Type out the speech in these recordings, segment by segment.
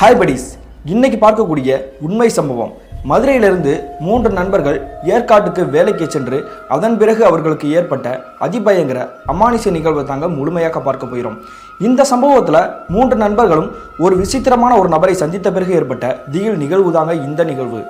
Hi buddies இன்னைக்கு பார்க்கக்கூடிய உண்மை சம்பவம். மதுரையிலிருந்து மூன்று நண்பர்கள் ஏற்காட்டுக்கு வேலைக்கு சென்று அதன் பிறகு அவர்களுக்கு ஏற்பட்ட அதிபயங்கர அமானுஷ நிகழ்வை தாங்க முழுமையாக பார்க்க போயிடும் இந்த சம்பவத்தில் மூன்று நண்பர்களும் ஒரு விசித்திரமான ஒரு நபரை சந்தித்த பிறகு ஏற்பட்ட திகில் நிகழ்வு தாங்க இந்த நிகழ்வு.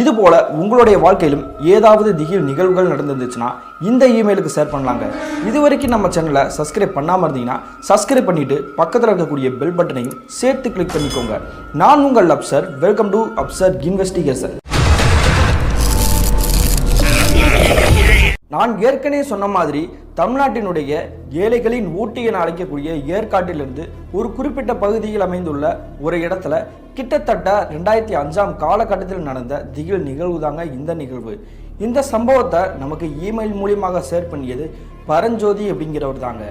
இது போல உங்களுடைய வாழ்க்கையிலும் ஏதாவது திகில் நிகழ்வுகள் நடந்துருந்துச்சுன்னா இந்த இமெயிலுக்கு ஷேர் பண்ணலாங்க. இது வரைக்கும் நம்ம சேனலை சப்ஸ்கிரைப் பண்ணாமல் இருந்தீங்கன்னா சப்ஸ்கிரைப் பண்ணிட்டு பக்கத்தில் இருக்கக்கூடிய பெல் பட்டனையும் சேர்த்து கிளிக் பண்ணிக்கோங்க. நான் உங்கள் Afsar welcome to Afsar investigation நான் ஏற்கனவே சொன்ன மாதிரி தமிழ்நாட்டினுடைய ஏழைகளின் ஊட்டி என அழைக்கக்கூடிய ஏற்காட்டிலிருந்து ஒரு குறிப்பிட்ட பகுதியில் அமைந்துள்ள ஒரு இடத்துல கிட்டத்தட்ட ரெண்டாயிரத்தி அஞ்சாம் காலகட்டத்தில் நடந்த திகில் நிகழ்வு தாங்க இந்த நிகழ்வு. இந்த சம்பவத்தை நமக்கு இமெயில் மூலியமாக ஷேர் பண்ணியது பரஞ்சோதி அப்படிங்கிறவர் தாங்க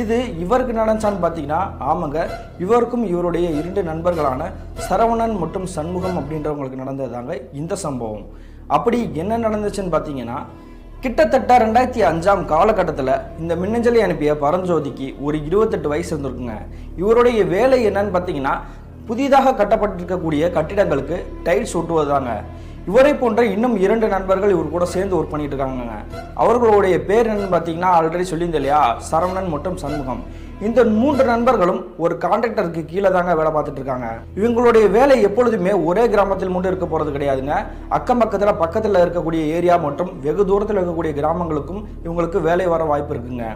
இது இவருக்கு நடந்தான்னு பார்த்தீங்கன்னா ஆமாங்க இவருக்கும் இவருடைய இரண்டு நண்பர்களான சரவணன் மற்றும் சண்முகம் அப்படின்றவங்களுக்கு நடந்தது தாங்க இந்த சம்பவம். அப்படி என்ன நடந்துச்சுன்னு பார்த்தீங்கன்னா கிட்டத்தட்ட ரெண்டாயிரத்தி அஞ்சாம் காலகட்டத்தில் இந்த மின்னஞ்சலை அனுப்பிய பரஞ்சோதிக்கு ஒரு இருபத்தெட்டு வயசு இருந்திருக்குங்க. இவருடைய வேலை என்னன்னு பார்த்தீங்கன்னா புதிதாக கட்டப்பட்டிருக்கக்கூடிய கட்டிடங்களுக்கு டைல்ஸ் ஒட்டுவதாங்க இவரை போன்ற இன்னும் இரண்டு நண்பர்கள் இவர் கூட சேர்ந்து ஒர்க் பண்ணிட்டு இருக்காங்க அவர்களுடைய பேர் என்னன்னு பார்த்தீங்கன்னா ஆல்ரெடி சொல்லியிருந்தேன் இல்லையா? சரவணன் மற்றும் சண்முகம். இந்த மூன்று நண்பர்களும் ஒரு கான்ட்ராக்டருக்கு கீழே தாங்க வேலை பார்த்துட்டு இருக்காங்க. இவங்களுடைய வேலை எப்பொழுதுமே ஒரே கிராமத்தில் மட்டும் இருக்க போறது கிடையாதுங்க. அக்கம் பக்கத்தில் பக்கத்தில் இருக்கக்கூடிய ஏரியா மற்றும் வெகு தூரத்தில் இருக்கக்கூடிய கிராமங்களுக்கும் இவங்களுக்கு வேலை வர வாய்ப்பு இருக்குங்க.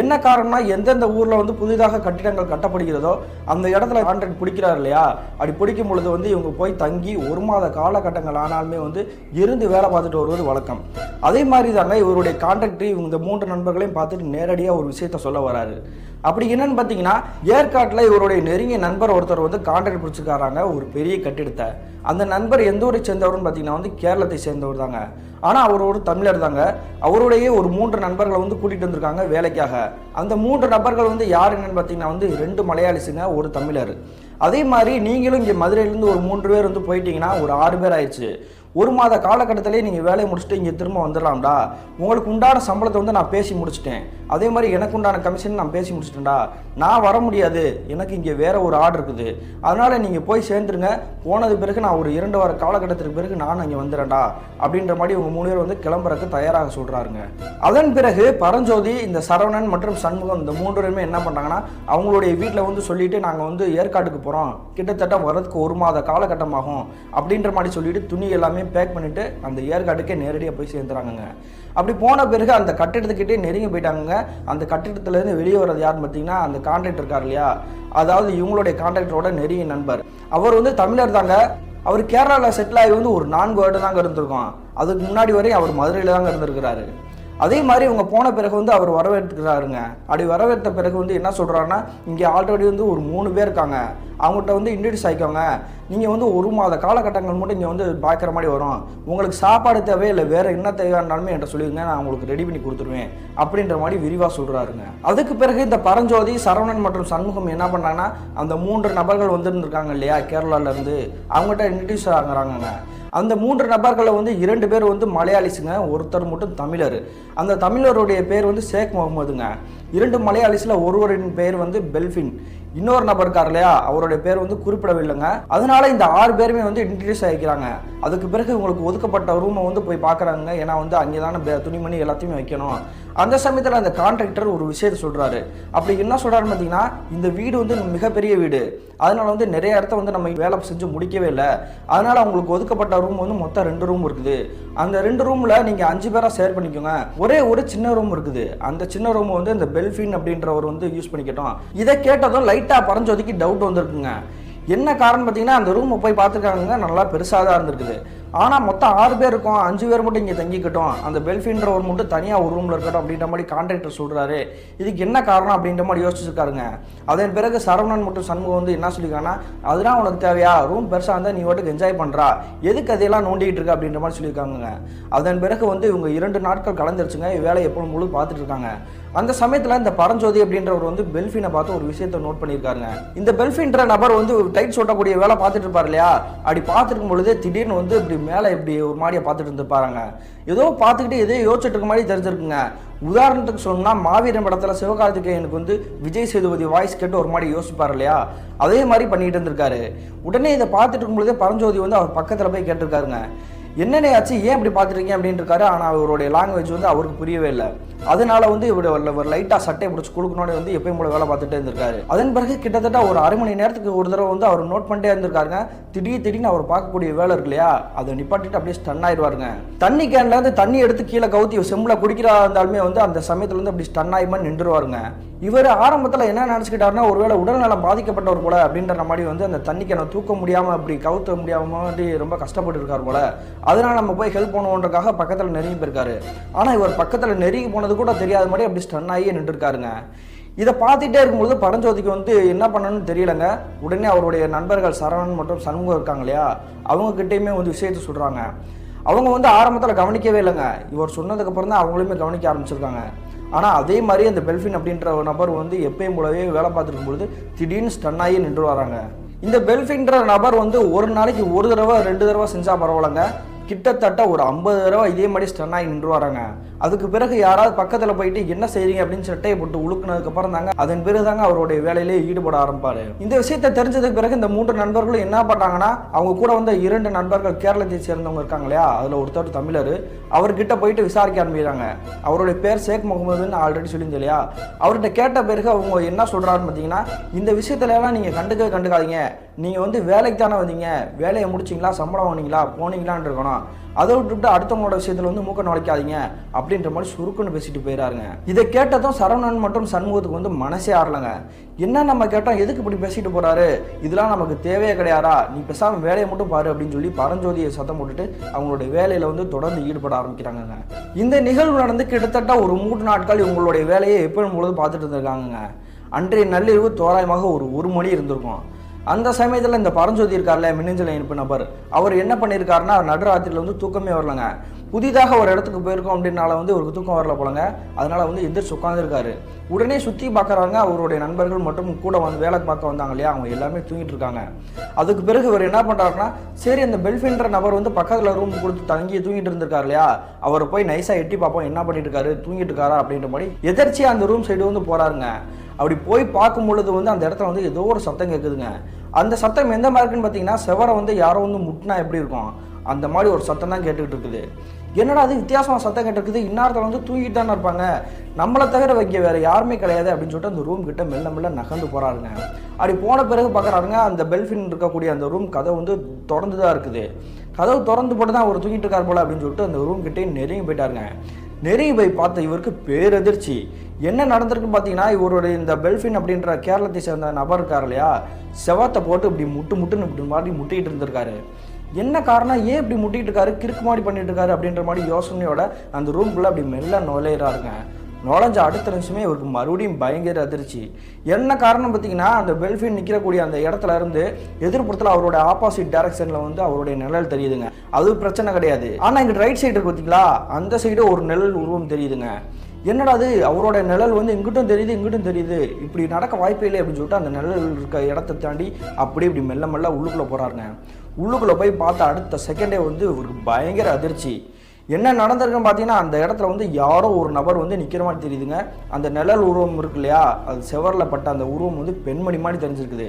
என்ன காரணம்னா எந்தெந்த ஊர்ல வந்து புதிதாக கட்டிடங்கள் கட்டப்படுகிறதோ அந்த இடத்துல கான்ட்ராக்ட் பிடிக்கிறார் இல்லையா? அப்படி பிடிக்கும் பொழுது வந்து இவங்க போய் தங்கி ஒரு மாத காலகட்டங்கள் ஆனாலுமே வந்து இருந்து வேலை பார்த்துட்டு வருவது வழக்கம். அதே மாதிரி தாங்க இவருடைய கான்ட்ராக்டர் இவங்க இந்த மூன்று நண்பர்களையும் பார்த்துட்டு நேரடியாக ஒரு விஷயத்த சொல்ல வராரு. அப்படி என்னன்னு பார்த்தீங்கன்னா ஏற்காட்டில் இவருடைய நெருங்கிய நண்பர் ஒருத்தர் வந்து கான்ட்ராக்ட் பிடிச்சிருக்காராங்க ஒரு பெரிய கட்டிடத்தை. அந்த நண்பர் எந்த ஊரை சேர்ந்தவர்னு பார்த்தீங்கன்னா வந்து கேரளத்தை சேர்ந்தவர் தாங்க. ஆனால் அவர் ஒரு தமிழர் தாங்க. அவருடைய ஒரு மூன்று நண்பர்களை வந்து கூட்டிகிட்டு வந்திருக்காங்க வேலைக்காக. அந்த மூன்று நபர்கள் வந்து யார் என்னன்னு பார்த்தீங்கன்னா வந்து ரெண்டு மலையாளிஸுங்க ஒரு தமிழர். அதே மாதிரி நீங்களும் இங்கே மதுரையிலேருந்து ஒரு மூன்று பேர் வந்து போயிட்டீங்கன்னா ஒரு ஆறு பேர் ஆயிடுச்சு. ஒரு மாத காலகட்டத்திலே நீங்கள் வேலையை முடிச்சுட்டு இங்கே திரும்ப வந்துடலாம்டா. உங்களுக்கு உண்டான சம்பளத்தை வந்து நான் பேசி முடிச்சிட்டேன். அதே மாதிரி எனக்கு உண்டான கமிஷன் நான் பேசி முடிச்சிட்டேன்டா. நான் வர முடியாது. எனக்கு இங்கே வேற ஒரு ஆர்டர் இருக்குது. அதனால் நீங்கள் போய் சேர்ந்துருங்க. போனது பிறகு நான் ஒரு இரண்டு வார காலகட்டத்திற்கு பிறகு நான் இங்கே வந்துடுறேன்டா. அப்படின்ற மாதிரி உங்கள் மூணு பேர் வந்து கிளம்புறதுக்கு தயாராக சொல்கிறாருங்க அதன் பிறகு பரஞ்சோதி இந்த சரவணன் மற்றும் சண்முகம் இந்த மூன்று பேருமே என்ன பண்ணுறாங்கன்னா அவங்களுடைய வீட்டில் வந்து சொல்லிட்டு நாங்கள் வந்து ஏற்காட்டுக்கு போகிறோம் கிட்டத்தட்ட வரதுக்கு ஒரு மாத காலகட்டமாகும். அப்படின்ற மாதிரி சொல்லிட்டு துணி எல்லாமே பேக் பண்ணிட்டு அந்த ஏற்காட்டுக்கே நேரடியாக போய் சேர்ந்துறாங்கங்க. அப்படி போன பிறகு அந்த கட்டிடத்துக்கிட்டே நெருங்கி போயிட்டாங்க அந்த கட்டிடத்துலேருந்து வெளியே வர்றது யாருன்னு பார்த்தீங்கன்னா அந்த கான்ட்ராக்டர் இருக்கார் இல்லையா? அதாவது இவங்களுடைய கான்ட்ராக்டரோட நெருங்கிய நண்பர். அவர் வந்து தமிழர் தாங்க. அவர் கேரளாவில் செட்டில் ஆகி வந்து ஒரு நான்கு வருடம் தாங்க இருந்திருக்கோம். அதுக்கு முன்னாடி வரையும் அவர் மதுரையில் தாங்க இருந்திருக்கிறாரு. அதே மாதிரி இவங்க போன பிறகு வந்து அவர் வரவேற்றுக்கிறாருங்க அப்படி வரவேற்ற பிறகு வந்து என்ன சொல்கிறாருன்னா இங்கே ஆல்ரெடி வந்து ஒரு மூணு பேர் இருக்காங்க. அவங்ககிட்ட வந்து இன்ட்ரடியூஸ் ஆகிக்கோங்க நீங்கள் வந்து ஒரு மாத காலகட்டங்கள் மட்டும் இங்கே வந்து பார்க்குற மாதிரி வரும். உங்களுக்கு சாப்பாடு தேவையே இல்லை வேறு என்ன தேவையானாலுமே என்கிட்ட சொல்லிடுங்க நான் உங்களுக்கு ரெடி பண்ணி கொடுத்துருவேன். அப்படின்ற மாதிரி விரிவாக சொல்கிறாருங்க அதுக்கு பிறகு இந்த பரஞ்சோதி சரவணன் மற்றும் சண்முகம் என்ன பண்ணாங்கன்னா அந்த மூன்று நபர்கள் வந்துருந்துருக்காங்க இல்லையா கேரளாவிலேருந்து அவங்ககிட்ட இன்ட்ரடியூஸ் ஆகுறாங்கங்க. அந்த மூன்று நபர்களில் வந்து இரண்டு பேர் வந்து மலையாளிஸுங்க ஒருத்தர் மட்டும் தமிழர். அந்த தமிழருடைய பேர் வந்து ஷேக் முகமதுங்க. இரண்டு மலையாளிஸில் ஒருவரின் பேர் வந்து பெல்ஃபின். இன்னொரு நபர் இருக்கார் இல்லையா? அவருடைய பேர் வந்து குறிப்பிடவில்லைங்க. அதனால இந்த ஆறு பேருமே வந்து இன்ட்ரடியூஸ் ஆகிக்கிறாங்க. அதுக்கு பிறகு உங்களுக்கு ஒதுக்கப்பட்ட ரூமை வந்து போய் பார்க்குறாங்க ஏன்னா வந்து அங்கே தானே துணிமணி எல்லாத்தையுமே வைக்கணும். அந்த சமயத்தில் அந்த கான்ட்ராக்டர் ஒரு விஷயத்த சொல்கிறாரு அப்படி என்ன சொல்கிறாருன்னு பார்த்தீங்கன்னா இந்த வீடு வந்து மிகப்பெரிய வீடு. அதனால் வந்து நிறைய இடத்த வந்து நம்ம வேலை செஞ்சு முடிக்கவே இல்லை. அதனால் அவங்களுக்கு ஒதுக்கப்பட்ட ரூம் வந்து மொத்தம் ரெண்டு ரூம் இருக்குது. அந்த ரெண்டு ரூமில் நீங்கள் அஞ்சு பேராக ஷேர் பண்ணிக்கோங்க. ஒரே ஒரு சின்ன ரூம் இருக்குது. அந்த சின்ன ரூம் வந்து இந்த பெல்ஃபின் அப்படின்றவர் வந்து யூஸ் பண்ணிக்கட்டும். இதை கேட்டதும் லைட்டாக பறஞ்சொதுக்கி டவுட் வந்திருக்குங்க. என்ன காரணம் பார்த்தீங்கன்னா அந்த ரூமை போய் பார்த்துருக்காங்க நல்லா பெருசாக தான் இருந்திருக்குது. ஆனால் மொத்தம் ஆறு பேர் இருக்கும் அஞ்சு பேர் மட்டும் இங்கே தங்கிக்கிட்டோம். அந்த பெல்ஃபின்ற ஒரு மட்டும் தனியாக ஒரு ரூமில் இருக்கட்டும் அப்படின்ற மாதிரி கான்ட்ராக்டர் சொல்கிறாரு இதுக்கு என்ன காரணம் அப்படின்ற மாதிரி யோசிச்சிருக்காருங்க. அதன் பிறகு சரவணன் மற்றும் சண்முகம் வந்து என்ன சொல்லியிருக்காங்கன்னா அதெல்லாம் உனக்கு தேவையா? ரூம் பெருசாக இருந்தால் நீ வாட்டுக்கு என்ஜாய் பண்ணுறா எதுக்கு அதையெல்லாம் நோண்டிகிட்டு இருக்க? அப்படின்ற மாதிரி சொல்லியிருக்காங்க அதன் பிறகு வந்து இவங்க இரண்டு நாட்கள் கலந்துருச்சுங்க. வேலையை எப்போ முழு பார்த்துட்டு இருக்காங்க. அந்த சமயத்தில் இந்த பரஞ்சோதி அப்படின்றவர் வந்து பெல்ஃபினை பார்த்து ஒரு விஷயத்தை நோட் பண்ணியிருக்காருங்க. இந்த பெல்ஃபின்ற நபர் வந்து டைட் சொட்டக்கூடிய வேலை பார்த்துட்டு இருப்பார் இல்லையா? அப்படி பார்த்துருக்கும் பொழுதே திடீர்னு வந்து இப்படி மேலே இப்படி ஒரு மாடியை பார்த்துட்டு இருந்துருப்பாருங்க. ஏதோ பார்த்துக்கிட்டு எதோ யோசிச்சுட்டு இருக்க மாதிரி தெரிஞ்சிருக்குங்க. உதாரணத்துக்கு சொன்னால் மாவீரன் படத்தில் சிவகார்த்திகேயனுக்கு வந்து விஜய் சேதுபதி வாய்ஸ் கேட்டு ஒரு மாதிரி யோசிப்பார் இல்லையா? அதே மாதிரி பண்ணிட்டு இருந்திருக்காரு. உடனே இதை பார்த்துட்டு இருக்கும்போதே பரஞ்சோதி வந்து அவர் பக்கத்தில் போய் கேட்டிருக்காருங்க. என்னென்ன ஆச்சு? ஏன் இப்படி பார்த்துருக்கீங்க அப்படின்னு இருக்காரு. ஆனால் அவருடைய லாங்குவேஜ் வந்து அவருக்கு புரியவே இல்லை. அதனால வந்து இவர் ஒரு லைட்டாக சட்டையை பிடிச்சி கொடுக்கணும்னு வந்து எப்பயும் போல வேலை பார்த்துட்டே இருந்திருக்காரு. அதன் பிறகு கிட்டத்தட்ட ஒரு அரை மணி நேரத்துக்கு ஒரு தடவை வந்து அவர் நோட் பண்ணிட்டே இருந்திருக்காருங்க. திடீர் திடீர்னு அவர் பார்க்கக்கூடிய வேலை இருக்கு இல்லையா? அதை நிப்பாட்டிட்டு அப்படியே ஸ்டன் ஆயிடுவாருங்க. தண்ணி கேன்ல இருந்து தண்ணி எடுத்து கீழே கவுத்தி செம்பில் குடிக்கிறா இருந்தாலுமே வந்து அந்த சமயத்துல வந்து அப்படி ஸ்டன் ஆயிமா நின்றுவாருங்க இவர் ஆரம்பத்தில் என்ன நினச்சிக்கிட்டாருன்னா ஒருவேளை உடல்நலம் பாதிக்கப்பட்டவர் போல அப்படின்ற மாதிரி வந்து அந்த தண்ணிக்கு கேனை தூக்க முடியாமல் அப்படி கவுத்த முடியாமல் வந்து ரொம்ப கஷ்டப்பட்டு இருக்கார் போல. அதனால் நம்ம போய் ஹெல்ப் பண்ணுவோன்றக்காக பக்கத்தில் நெருங்கி போயிருக்காரு. ஆனால் இவர் பக்கத்தில் நெருங்கி போனது கூட தெரியாத மாதிரி அப்படி ஸ்டன் ஆகி நின்றுருக்காருங்க. இதை பார்த்துட்டே இருக்கும்போது பரஞ்சோதிக்கு வந்து என்ன பண்ணணும்னு தெரியலங்க. உடனே அவருடைய நண்பர்கள் சரவணன் மற்றும் சண்முகம் இருக்காங்க இல்லையா? அவங்கக்கிட்டேயுமே வந்து விஷயத்தை சொல்கிறாங்க அவங்க வந்து ஆரம்பத்தில் கவனிக்கவே இல்லைங்க. இவர் சொன்னதுக்கப்புறம் தான் அவங்களுமே கவனிக்க ஆரம்பிச்சிருக்காங்க. ஆனால் அதே மாதிரி அந்த பெல்ஃபின் அப்படின்ற ஒரு நபர் வந்து எப்பயும் போலவே வேலை பார்த்துருக்கும் பொழுது திடீர்னு ஸ்டன் ஆகி நின்று வராங்க. இந்த பெல்ஃபின்ற நபர் வந்து ஒரு நாளைக்கு ஒரு தடவை ரெண்டு தடவை செஞ்சால் பரவாயில்லைங்க. கிட்டத்தட்ட ஒரு ஐம்பது தடவை இதே மாதிரி ஸ்டன் ஆகி நின்று வராங்க. அதுக்கு பிறகு யாராவது பக்கத்தில் போயிட்டு என்ன செய்றீங்க அப்படின்னு சட்டையை போட்டு உழுக்குனதுக்கு அப்புறம் தாங்க அதன் பிறகு தாங்க அவருடைய வேலையிலே ஈடுபட ஆரம்பிப்பாரு. இந்த விஷயத்தை தெரிஞ்சதுக்கு பிறகு இந்த மூன்று நண்பர்களும் என்ன பண்ணாங்கன்னா அவங்க கூட வந்த இரண்டு நண்பர்கள் கேரளத்தை சேர்ந்தவங்க இருக்காங்க இல்லையா? அதில் ஒருத்தர் தமிழர். அவர்கிட்ட போயிட்டு விசாரிக்க ஆரம்பிக்கிறாங்க. அவருடைய பேர் ஷேக் முகமதுன்னு ஆல்ரெடி சொல்லியிருந்தேன் இல்லையா? அவர்கிட்ட கேட்ட பிறகு அவங்க என்ன சொல்றாருன்னு பார்த்தீங்கன்னா இந்த விஷயத்துல எல்லாம் நீங்கள் கண்டுக்க கண்டுக்காதீங்க. நீங்கள் வந்து வேலைக்கு தானே வந்தீங்க? வேலையை முடிச்சிங்களா? சம்பளம் வாங்கினீங்களா? போனீங்களான்னு இருக்கணும். அதை விட்டுவிட்டு அடுத்தவங்களோட விஷயத்துல வந்து மூக்க நுழைக்காதீங்க அப்படின்ற மாதிரி சுருக்குன்னு பேசிட்டு போயிடாருங்க இதை கேட்டதும் சரவணன் மற்றும் சண்முகத்துக்கு வந்து மனசே ஆறலங்க. என்ன நம்ம கேட்டோம் எதுக்கு இப்படி பேசிட்டு போறாரு? இதெல்லாம் நமக்கு தேவையே கிடையாதா? நீ பேசாம வேலையை மட்டும் பாரு அப்படின்னு சொல்லி பரஞ்சோதியை சத்தம் போட்டுட்டு அவங்களுடைய வேலையில வந்து தொடர்ந்து ஈடுபட ஆரம்பிக்கிறாங்கங்க. இந்த நிகழ்வு நடந்து கிட்டத்தட்ட ஒரு மூன்று நாட்கள் இவங்களுடைய வேலையை எப்பொழுதும் பார்த்துட்டு இருந்திருக்காங்கங்க. அன்றைய நள்ளிரவு தோராயமாக ஒரு ஒரு மணி இருந்திருக்கும். அந்த சமயத்தில் இந்த பரஞ்சோதி இருக்கார்ல மின்னஞ்சல் இணைப்பு நபர் அவர் என்ன பண்ணியிருக்காருன்னா நடுராத்திரியில் வந்து தூக்கமே வரலங்க. புதிதாக ஒரு இடத்துக்கு போயிருக்கோம் அப்படின்னால வந்து இவருக்கு தூக்கம் வரல போலங்க. அதனால் வந்து எந்திரிச்சு உட்காந்துருக்காரு உடனே சுற்றி பார்க்குறாங்க அவருடைய நண்பர்கள் மட்டும் கூட வந்து வேலை பார்க்க வந்தாங்க இல்லையா? அவங்க எல்லாமே தூங்கிட்டு இருக்காங்க. அதுக்கு பிறகு இவர் என்ன பண்ணுறாருன்னா சரி அந்த பெல்ஃபின்ற நபர் வந்து பக்கத்தில் ரூம் கொடுத்து தங்கி தூங்கிட்டு இருந்திருக்காரு இல்லையா? அவரை போய் நைஸாக எட்டி பார்ப்போம் என்ன பண்ணிட்டு இருக்காரு தூங்கிட்டு இருக்காரா அப்படின்ற மாதிரி எதிர்ச்சியாக அந்த ரூம் சைடு வந்து போகிறாருங்க அப்படி போய் பார்க்கும் பொழுது வந்து அந்த இடத்துல வந்து ஏதோ ஒரு சத்தம் கேட்குதுங்க அந்த சத்தம் எந்த மாதிரி இருக்குன்னு பார்த்தீங்கன்னா செவரை வந்து யாரோ வந்து முட்டினா எப்படி இருக்கும்? அந்த மாதிரி ஒரு சத்தம் தான் கேட்டுக்கிட்டு இருக்குது. என்னடா அது வித்தியாசமாக சத்தம் கேட்டுருக்குது இன்னாரத்தில் வந்து தூங்கிட்டு தானே இருப்பாங்க. நம்மளை தவிர வைக்க வேறு யாருமே கிடையாது அப்படின்னு சொல்லிட்டு அந்த ரூம் கிட்ட மெல்ல மெல்ல நகர்ந்து போகிறாருங்க அப்படி போன பிறகு பார்க்குறாருங்க அந்த பெல்ஃபின் இருக்கக்கூடிய அந்த ரூம் கதை வந்து திறந்து தான் இருக்குது. கதவு திறந்து போட்டு தான் அவர் தூங்கிட்டு இருக்கார் போல அப்படின்னு சொல்லிட்டு அந்த ரூம் கிட்டே நெருங்கி போயிட்டாருங்க. நெருங்கி போய் பார்த்த இவருக்கு பேரதிர்ச்சி. என்ன நடந்திருக்குன்னு பார்த்தீங்கன்னா இவருடைய இந்த பெல்ஃபின் அப்படின்ற கேரளத்தை சேர்ந்த நபர் இருக்கார் இல்லையா? செவத்தை போட்டு இப்படி முட்டு முட்டுன்னு இப்படி மாதிரி முட்டிகிட்டு இருந்திருக்காரு. என்ன காரணம்? ஏன் இப்படி முட்டிகிட்டு இருக்காரு? கிறுக்கு மாடி பண்ணிட்டு இருக்காரு அப்படின்ற மாதிரி யோசனையோட அந்த ரூம்குள்ளே அப்படி மெல்ல நுழையிறாருங்க. நுழைஞ்ச அடுத்த நிமிஷமே இவருக்கு மறுபடியும் பயங்கர அதிர்ச்சி. என்ன காரணம் பார்த்தீங்கன்னா அந்த பெல்ஃபின் நிற்கிறக்கூடிய அந்த இடத்துல இருந்து எதிர்ப்புறத்தில் அவரோட ஆப்போசிட் டைரக்ஷனில் வந்து அவருடைய நிழல் தெரியுதுங்க. அது பிரச்சனை கிடையாது. ஆனால் இங்கே ரைட் சைடு இருக்கு பார்த்தீங்களா? அந்த சைடு ஒரு நிழல் உருவம் தெரியுதுங்க. என்னடா அது? அவரோட நிழல் வந்து இங்கிட்டும் தெரியுது இங்கிட்டும் தெரியுது. இப்படி நடக்க வாய்ப்பே இல்லை அப்படின்னு சொல்லிட்டு அந்த நிழல் இருக்க இடத்த தாண்டி அப்படியே இப்படி மெல்ல மெல்ல உள்ளுக்குள்ளே போகிறாருங்க உள்ளுக்குள்ளே போய் பார்த்த அடுத்த செகண்டே வந்து இவருக்கு பயங்கர அதிர்ச்சி. என்ன நடந்திருக்குன்னு பார்த்தீங்கன்னா அந்த இடத்துல வந்து யாரோ ஒரு நபர் வந்து நிற்கிற மாதிரி தெரியுதுங்க. அந்த நிழல் உருவம் இருக்கு இல்லையா? அது செவரில் பட்ட அந்த உருவம் வந்து பெண்மணி மாதிரி தெரிஞ்சிருக்குது.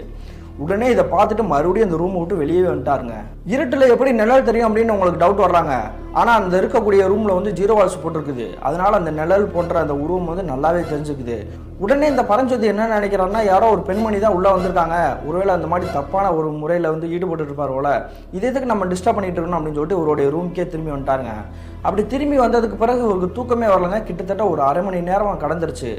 உடனே இதை பார்த்துட்டு மறுபடியும் அந்த ரூமை விட்டு வெளியே வந்துட்டாருங்க. இருட்டில் எப்படி நிழல் தெரியும் அப்படின்னு உங்களுக்கு டவுட் வர்றாங்க. ஆனால் அந்த இருக்கக்கூடிய ரூமில் வந்து ஜீரோ வால்ஸ் போட்டிருக்குது. அதனால் அந்த நிழல் போன்ற அந்த உருவம் வந்து நல்லாவே தெரிஞ்சுக்குது. உடனே இந்த பரஞ்சோதி என்ன நினைக்கிறாருன்னா யாரோ ஒரு பெண்மணி தான் உள்ளே வந்திருக்காங்க. ஒருவேளை அந்த மாதிரி தப்பான ஒரு முறையில் வந்து ஈடுபட்டு இருப்பார் போல. இது எதுக்கு நம்ம டிஸ்டர்ப் பண்ணிட்டு இருக்கணும் அப்படின்னு சொல்லிட்டு இவருடைய ரூம்க்கே திரும்பி வந்துட்டாருங்க. அப்படி திரும்பி வந்ததுக்கு பிறகு இவருக்கு தூக்கமே வரலங்க. கிட்டத்தட்ட ஒரு அரை மணி நேரம் கடந்துருச்சு.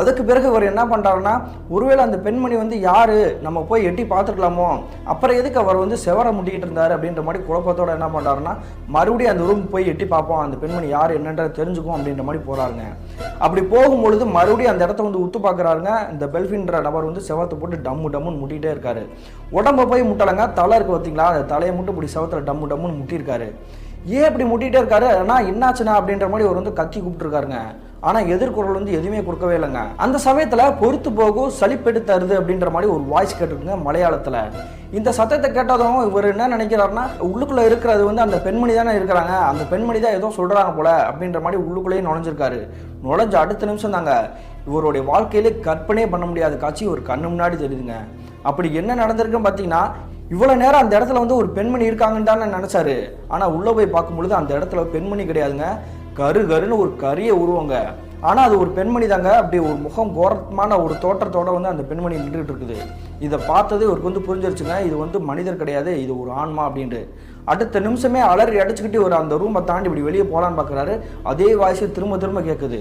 அதுக்கு பிறகு இவர் என்ன பண்ணுறாருன்னா ஒருவேளை அந்த பெண்மணி வந்து யார்? நம்ம போய் எட்டி பார்த்துருக்கலாமோ அப்புறம் எதுக்கு அவர் வந்து செவரை முட்டிக்கிட்டு இருந்தார் அப்படின்ற மாதிரி குழப்பத்தோட என்ன பண்ணுறாருன்னா மறுபடியும் அந்த ரூம் போய் எட்டி பார்ப்போம் அந்த பெண்மணி யார் என்னன்றதை தெரிஞ்சுக்கும் அப்படின்ற மாதிரி போகிறாருங்க அப்படி போகும்பொழுது மறுபடியும் அந்த இடத்த வந்து உத்து பார்க்குறாருங்க. இந்த பெல்ஃபின்ற நபர் வந்து செவத்தை போட்டு டம்மு டம்முன்னு முட்டிகிட்டே இருக்காரு. உடம்ப போய் முட்டலைங்க. தலை இருக்கு பார்த்தீங்களா அந்த தலையை மட்டும் இப்படி செவத்தில் டம்மு டம்முன்னு முட்டியிருக்காரு. ஏன் இப்படி முட்டிகிட்டே இருக்காரு? ஆனால் என்னாச்சுன்னா அப்படின்ற மாதிரி அவர் வந்து கத்தி கூப்பிட்டுருக்காருங்க. ஆனால் எதிர்குரல் வந்து எதுவுமே கொடுக்கவே இல்லைங்க. அந்த சமயத்தில் பொறுத்து போகும் சளிப்பெடு தருது அப்படின்ற மாதிரி ஒரு வாய்ஸ் கேட்டிருக்குங்க மலையாளத்தில். இந்த சத்தத்தை கேட்டதும் இவர் என்ன நினைக்கிறாருன்னா உள்ளுக்குள்ளே இருக்கிறது வந்து அந்த பெண்மணி தானே இருக்கிறாங்க அந்த பெண்மணி தான் ஏதோ சொல்கிறாங்க போல அப்படின்ற மாதிரி உள்ளுக்குள்ளேயே நுழைஞ்சிருக்காரு. நுழைஞ்ச அடுத்த நிமிஷம் தாங்க இவருடைய வாழ்க்கையிலே கற்பனையே பண்ண முடியாத காட்சி ஒரு கண்ணு முன்னாடி தெரியுதுங்க. அப்படி என்ன நடந்திருக்குன்னு பார்த்தீங்கன்னா இவ்வளோ நேரம் அந்த இடத்துல வந்து ஒரு பெண்மணி இருக்காங்கன்னு தானே நினச்சாரு. ஆனால் உள்ளே போய் பார்க்கும் பொழுது அந்த இடத்துல பெண்மணி கிடையாதுங்க. கரு கருன்னு ஒரு கரிய உருவங்க. ஆனால் அது ஒரு பெண்மணி தாங்க. அப்படி ஒரு முகம் கோரமான ஒரு தோற்றத்தோட வந்து அந்த பெண்மணி நின்றுட்டு இருக்குது இதை பார்த்தது இவருக்கு வந்து புரிஞ்சிருச்சுங்க. இது வந்து மனிதர் கிடையாது. இது ஒரு ஆன்மா அப்படின்ட்டு. அடுத்த நிமிஷமே அலறி அடிச்சுக்கிட்டு ஒரு அந்த ரூமை தாண்டி இப்படி வெளியே போகலான்னு பார்க்குறாரு அதே வாய்ஸ் திரும்ப திரும்ப கேட்குது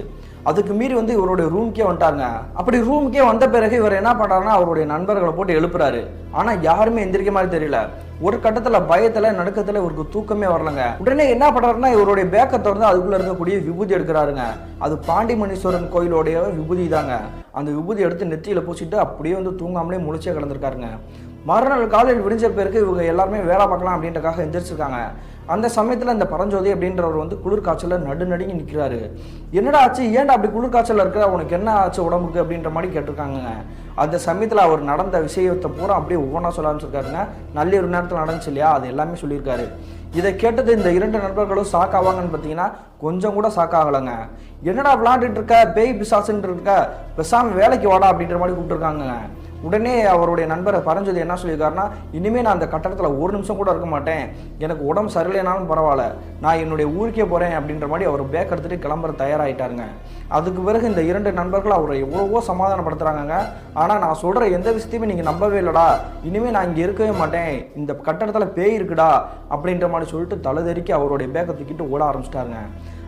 அதுக்கு மீறி வந்து இவருடைய ரூம்க்கே வந்துட்டாங்க அப்படி ரூமுக்கே வந்த பிறகு இவர் என்ன பண்ணுறாருன்னா அவருடைய நண்பர்களை போட்டு எழுப்புறாரு. ஆனால் யாருமே எந்திரிக்க மாதிரி தெரியல. ஒரு கட்டத்தில் பயத்தில் நடுக்கத்தில் இவருக்கு தூக்கமே வரலங்க. உடனே என்ன பண்ணுறாருன்னா இவருடைய பேக்கை திறந்து அதுக்குள்ளே இருக்கக்கூடிய விபூதி எடுக்கிறாருங்க. அது பாண்டிமணீஸ்வரன் கோயிலோடைய விபூதி தாங்க. அந்த விபூதி எடுத்து நெத்தியில் பூசிட்டு அப்படியே வந்து தூங்காமலே முழிச்சே கிடந்திருக்காருங்க. மறுநாள் காலையில் விடிஞ்ச பேருக்கு இவங்க எல்லாருமே வேலை பார்க்கலாம் அப்படின்றக்காக எந்திரிச்சிருக்காங்க. அந்த சமயத்தில் இந்த பரஞ்சோதி அப்படின்றவர் வந்து குளிர் காய்ச்சலில் நடு நடுங்கி நிற்கிறாரு என்னடா ஆச்சு? ஏன்டா அப்படி குளிர்காய்ச்சலில் இருக்கிற? உனக்கு என்ன ஆச்சு உடம்புக்கு? அப்படின்ற மாதிரி கேட்டிருக்காங்க அந்த சமயத்தில் அவர் நடந்த விஷயத்தை பூரா அப்படியே ஒவ்வொன்றா சொல்ல ஆரம்பிச்சிருக்காருங்க. நள்ளிரவு நேரத்தில் நடந்துச்சு இல்லையா? அது எல்லாமே சொல்லியிருக்காரு. இதை கேட்டது இந்த இரண்டு நண்பர்களும் ஷாக் ஆவாங்கன்னு பார்த்தீங்கன்னா கொஞ்சம் கூட ஷாக் ஆகலைங்க என்னடா விளாண்டுட்டு இருக்க? பேய் பிசாசுன்ட்டு இருக்க? பெசாமி வேலைக்கு வாடா அப்படின்ற மாதிரி கூப்பிட்டுருக்காங்க உடனே அவருடைய நண்பர் பரஞ்சோதி என்ன சொல்லியிருக்காருன்னா இனிமேல் நான் அந்த கட்டடத்தில் ஒரு நிமிஷம் கூட இருக்க மாட்டேன். எனக்கு உடம்பு சரியில்லைனாலும் பரவாயில்ல. நான் என்னுடைய ஊருக்கே போகிறேன் அப்படின்ற மாதிரி அவர் பேக் எடுத்துகிட்டு கிளம்புற தயாராகிட்டாருங்க அதுக்கு பிறகு இந்த இரண்டு நண்பர்கள் அவரை எவ்வளவோ சமாதானப்படுத்துகிறாங்க ஆனால் நான் சொல்கிற எந்த விஷயத்தையுமே நீங்கள் நம்பவே இல்லைடா. இனிமேல் நான் இங்கே இருக்கவே மாட்டேன். இந்த கட்டடத்தில் பேய் இருக்குடா அப்படின்ற மாதிரி சொல்லிட்டு தலைதெறிக்கி அவருடைய பேக்கை தூக்கிட்டு ஓட ஆரம்பிச்சிட்டாருங்க.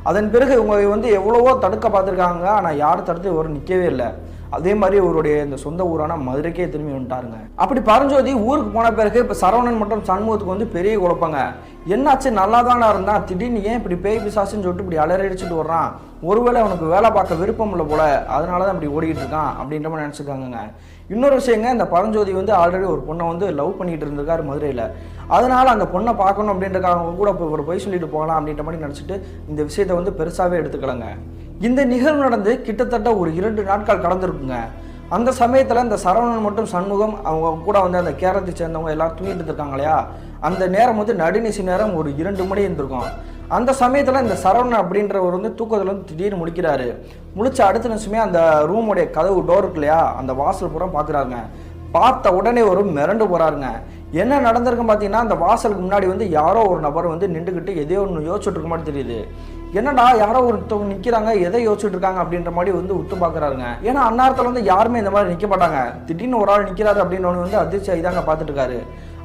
அதன் பிறகு இவங்க வந்து எவ்வளவோ தடுக்க பார்த்துருக்காங்க. ஆனால் யாரும் தடுத்து இவர் நிற்கவே இல்லை. அதே மாதிரி அவருடைய இந்த சொந்த ஊரான மதுரைக்கே திரும்பி வந்துட்டாருங்க. அப்படி பரஞ்சோதி ஊருக்கு போன பிறகு இப்போ சரவணன் மற்றும் சண்முகத்துக்கு வந்து பெரிய குழப்பங்க. என்னாச்சு? நல்லா தானே இருந்தான்? திடீர்னு ஏன் இப்படி பேய் பிசாசுன்னு சொல்லிட்டு இப்படி அலறி வர்றான்? ஒருவேளை அவனுக்கு வேலை பார்க்க விருப்பம் இல்லை போல. அதனால தான் இப்படி ஓடிக்கிட்டு இருக்கான் அப்படின்ற மாதிரி நினச்சிருக்காங்கங்க. இன்னொரு விஷயங்க இந்த பரஞ்சோதி வந்து ஆல்ரெடி ஒரு பொண்ணை வந்து லவ் பண்ணிட்டு இருந்திருக்காரு மதுரையில். அதனால அந்த பொண்ணை பார்க்கணும் அப்படின்றக்காக கூட இப்போ ஒரு பொய் சொல்லிட்டு போகலாம் அப்படின்ற மாதிரி நினச்சிட்டு இந்த விஷயத்தை வந்து பெருசாகவே எடுத்துக்கலங்க. இந்த நிகழ்வு நடந்து கிட்டத்தட்ட ஒரு இரண்டு நாட்கள் கடந்திருக்குங்க. அந்த சமயத்தில் இந்த சரவணன் மட்டும் சண்முகம் அவங்க கூட வந்து அந்த கேரளத்தை சேர்ந்தவங்க எல்லாம் தூங்கிட்டு இருக்காங்க இல்லையா? அந்த நேரம் வந்து நடுநிசி நேரம் ஒரு இரண்டு மணி இருந்திருக்கும். அந்த சமயத்தில் இந்த சரவணன் அப்படின்றவர் வந்து தூக்கத்தில் வந்து திடீர்னு முடிக்கிறாரு முடிச்ச அடுத்த நிமிஷமே அந்த ரூமுடைய கதவு டோர் இருக்கு இல்லையா? அந்த வாசல் பூரா பார்க்குறாருங்க பார்த்த உடனே ஒரு மிரண்டு போறாருங்க. என்ன நடந்திருக்குன்னு பார்த்தீங்கன்னா அந்த வாசலுக்கு முன்னாடி வந்து யாரோ ஒரு நபர் வந்து நின்றுக்கிட்டு எதையோ ஒன்று யோசிச்சுட்டு இருக்க மாதிரி தெரியுது. என்னடா யாரோ ஒருத்தவங்க நிற்கிறாங்க எதை யோசிச்சுட்டு இருக்காங்க அப்படின்ற மாதிரி வந்து உத்து பார்க்குறாருங்க. ஏன்னா அந்நேரத்தில் வந்து யாருமே இந்த மாதிரி நிற்க மாட்டாங்க. திடீர்னு ஒரு ஆள் நிற்கிறாரு அப்படின்னு ஒன்று வந்து அதிர்ச்சி இதாங்க பார்த்துட்டு இருக்காரு.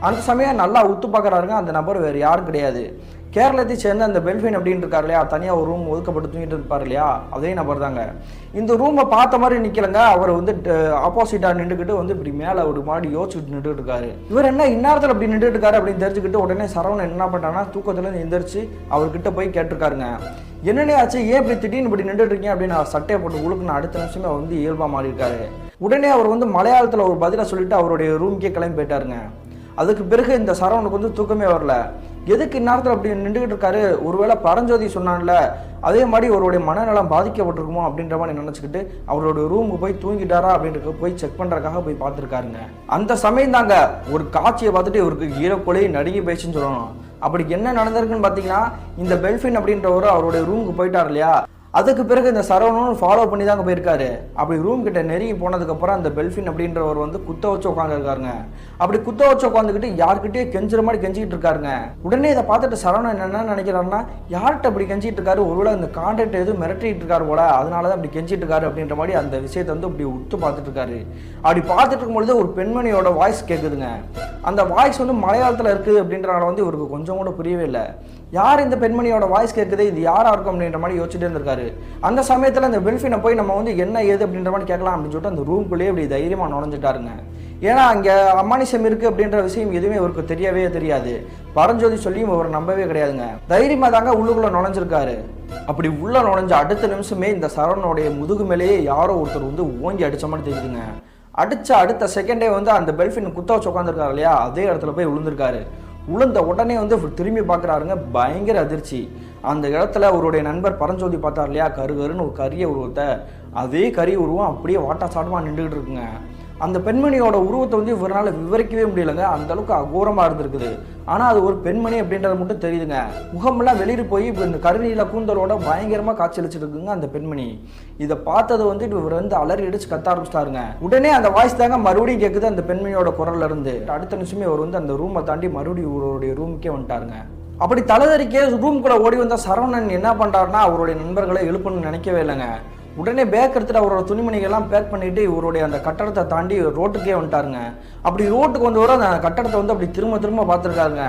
அந்த சமயம் நல்லா உத்து பார்க்குறாருங்க அந்த நபர் வேறு யாரும் கிடையாது. கேரளத்தை சேர்ந்த அந்த பெல்ஃபின் அப்படின்னு இருக்காரு இல்லையா? தனியாக ஒரு ரூம் ஒதுக்கப்பட்டு தூங்கிட்டு இருப்பார் இல்லையா? அதே நபர் தாங்க. இந்த ரூமை பார்த்த மாதிரி நிற்கலங்க அவர் வந்து ஆப்போசிட்டாக நின்றுக்கிட்டு வந்து இப்படி மேலே ஒரு மாடி யோசிச்சுட்டு நின்றுட்டு இருக்காரு. இவர் என்ன இந்நேரத்தில் அப்படி நின்றுட்டு இருக்காரு அப்படின்னு தெரிஞ்சுக்கிட்டு உடனே சரவணன் என்ன பண்ணாருன்னா தூக்கத்தில் இருந்து எந்திரிச்சு அவர்கிட்ட போய் கேட்டிருக்காருங்க. என்னென்ன ஆச்சு? ஏன் இப்படி திடீர்னு இப்படி நின்றுட்டு இருக்கீங்க? அப்படின்னு அவர் சட்டையை போட்டு உழுக்குன அடுத்த நிமிஷமே அவர் வந்து இயல்பாக மாறியிருக்காரு. உடனே அவர் வந்து மலையாளத்தில் ஒரு பதிலை சொல்லிட்டு அவருடைய ரூம்க்கே கிளம்பி போயிட்டாருங்க. அதுக்கு பிறகு இந்த சரவணுக்கு வந்து தூக்கமே வரல. எதுக்கு இந்நேரத்தில் அப்படி நின்றுக்கிட்டு இருக்காரு? ஒருவேளை பரஞ்சோதி சொன்னான்ல அதே மாதிரி அவருடைய மனநலம் பாதிக்கப்பட்டிருக்குமோ அப்படின்ற மாதிரி நினச்சிக்கிட்டு அவரோட ரூமுக்கு போய் தூங்கிட்டாரா அப்படின்ற போய் செக் பண்ணுறதுக்காக போய் பார்த்துருக்காருங்க. அந்த சமயம் தாங்க ஒரு காட்சியை பார்த்துட்டு இவருக்கு ஈரக்கொலை நடுங்கி போயிடுச்சுன்னு சொல்லணும். அப்படி என்ன நடந்திருக்குன்னு பார்த்தீங்கன்னா இந்த பெல்ஃபின் அப்படின்றவர் அவருடைய ரூமுக்கு போயிட்டார் இல்லையா? அதுக்கு பிறகு இந்த சரவணன் ஃபாலோ பண்ணி தாங்க போயிருக்காரு. அப்படி ரூம் கிட்ட நெருங்கி போனதுக்கப்புறம் அந்த பெல்ஃபின் அப்படின்றவர் வந்து குத்த வச்சு உட்காந்துருக்காருங்க அப்படி குத்த வச்சு உட்காந்துக்கிட்டு யார்கிட்டயே கெஞ்சுற மாதிரி கெஞ்சிக்கிட்டு இருக்காருங்க. உடனே இதை பார்த்துட்டு சரவணன் என்ன நினைக்கிறாருன்னா யார்கிட்ட அப்படி கெஞ்சிட்டு இருக்காரு? ஒருவேளை இந்த கான்ட்ராக்ட் எதுவும் மிரட்டிட்டு இருக்காரு போல அதனால தான் அப்படி கெஞ்சிட்டு இருக்காரு அப்படின்ற மாதிரி அந்த விஷயத்தை வந்து அப்படி உத்து பார்த்துட்டு இருக்காரு. அப்படி பார்த்துட்டு இருக்கும்பொழுது ஒரு பெண்மணியோட வாய்ஸ் கேட்குதுங்க அந்த வாய்ஸ் வந்து மலையாளத்தில் இருக்குது அப்படின்றனால வந்து இவருக்கு கொஞ்சம் கூட புரியவே இல்லை. யார் இந்த பெண்மணியோட வாய்ஸ் கேட்குது இது யாராக இருக்கும்? அப்படின்ற மாதிரி யோசிச்சுட்டே இருந்திருக்காரு. அந்த சமயத்தில் அந்த பெல்ஃபினை போய் நம்ம வந்து என்ன ஏது அப்படின்ற மாதிரி கேட்கலாம் அப்படின்னு சொல்லிட்டு அந்த ரூம்குள்ளேயே இப்படி தைரியமாக நுழைஞ்சிட்டாருங்க. ஏன்னா அங்கே அமானுஷம் இருக்கு அப்படின்ற விஷயம் எதுவுமே இவருக்கு தெரியவே தெரியாது. பரஞ்சோதி சொல்லியும் இவர் நம்பவே கிடையாதுங்க. தைரியமாக தாங்க உள்ளுக்குள்ளே நுழைஞ்சிருக்காரு. அப்படி உள்ள நுழைஞ்ச அடுத்த நிமிஷமே இந்த சரவணனுடைய முதுகு மேலேயே யாரோ ஒருத்தர் வந்து ஓங்கி அடித்த மாதிரி தெரியுதுங்க. அடித்த அடுத்த செகண்டே வந்து அந்த பெல்ஃபின் குத்த வச்சு உட்காந்துருக்காரு இல்லையா? அதே இடத்துல போய் விழுந்திருக்காரு உளுந்த உடனே வந்து திரும்பி பார்க்குறாருங்க. பயங்கர அதிர்ச்சி. அந்த இடத்துல அவருடைய நண்பர் பரஞ்சோதி பார்த்தார் இல்லையா? கரு கருன்னு ஒரு கரிய உருவத்தை. அதே கரி உருவம் அப்படியே வாட்டா சாட்டமாக நின்றுக்கிட்டு இருக்குங்க. அந்த பெண்மணியோட உருவத்தை வந்து இவரால் விவரிக்கவே முடியலங்க. அந்த அளவுக்கு அகோரமாக இருந்திருக்குது. ஆனால் அது ஒரு பெண்மணி அப்படின்றது மட்டும் தெரியுதுங்க. முகமெல்லாம் வெளியில் போய் இப்போ இந்த கருநீல கூந்தலோட பயங்கரமாக காய்ச்சலிச்சுட்டு இருக்குங்க அந்த பெண்மணி. இதை பார்த்தது வந்து இவர் வந்து அலறி அடிச்சு கத்த ஆரம்பிச்சிட்டாருங்க. உடனே அந்த வாய்ஸ் தாங்க மறுபடியும் கேட்குது அந்த பெண்மணியோட குரல்ல இருந்து. அடுத்த நிமிஷமே அவர் வந்து அந்த ரூமை தாண்டி மறுபடியும் இவருடைய ரூமுக்கே வந்துட்டாருங்க. அப்படி தலைதறிக்கே ரூம்குள்ள ஓடி வந்த சரவணன் என்ன பண்றாருன்னா அவருடைய நண்பர்களை எழுப்பணும்னு நினைக்கவே இல்லைங்க. உடனே பேக் எடுத்துட்டு அவரோட துணிமணிகள்லாம் பேக் பண்ணிட்டு இவருடைய அந்த கட்டடத்தை தாண்டி ரோட்டுக்கே வந்துட்டாருங்க. அப்படி ரோட்டுக்கு வந்தவரை அந்த கட்டடத்தை வந்து அப்படி திரும்ப திரும்ப பார்த்துருக்காருங்க.